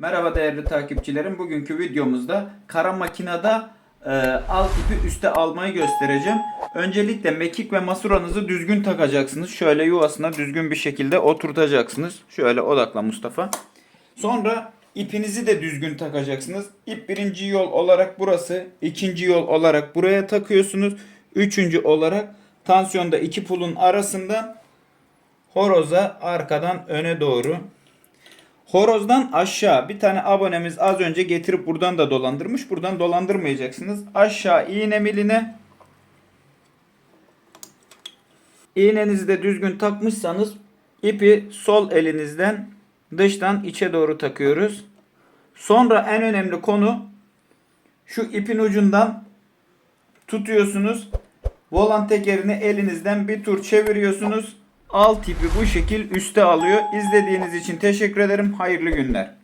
Merhaba değerli takipçilerim. Bugünkü videomuzda kara makinede e, alt ipi üste almayı göstereceğim. Öncelikle mekik ve masuranızı düzgün takacaksınız. Şöyle yuvasına düzgün bir şekilde oturtacaksınız. Şöyle odakla Mustafa. Sonra ipinizi de düzgün takacaksınız. İp birinci yol olarak burası, ikinci yol olarak buraya takıyorsunuz. Üçüncü olarak tansiyonda iki pulun arasında horoza arkadan öne doğru Horozdan aşağı bir tane abonemiz az önce getirip buradan da dolandırmış. Buradan dolandırmayacaksınız. Aşağı iğne miline iğnenizi de düzgün takmışsanız ipi sol elinizden dıştan içe doğru takıyoruz. Sonra en önemli konu şu ipin ucundan tutuyorsunuz. Volan tekerini elinizden bir tur çeviriyorsunuz. Alt ipi bu şekil üste alıyor. İzlediğiniz için teşekkür ederim. Hayırlı günler.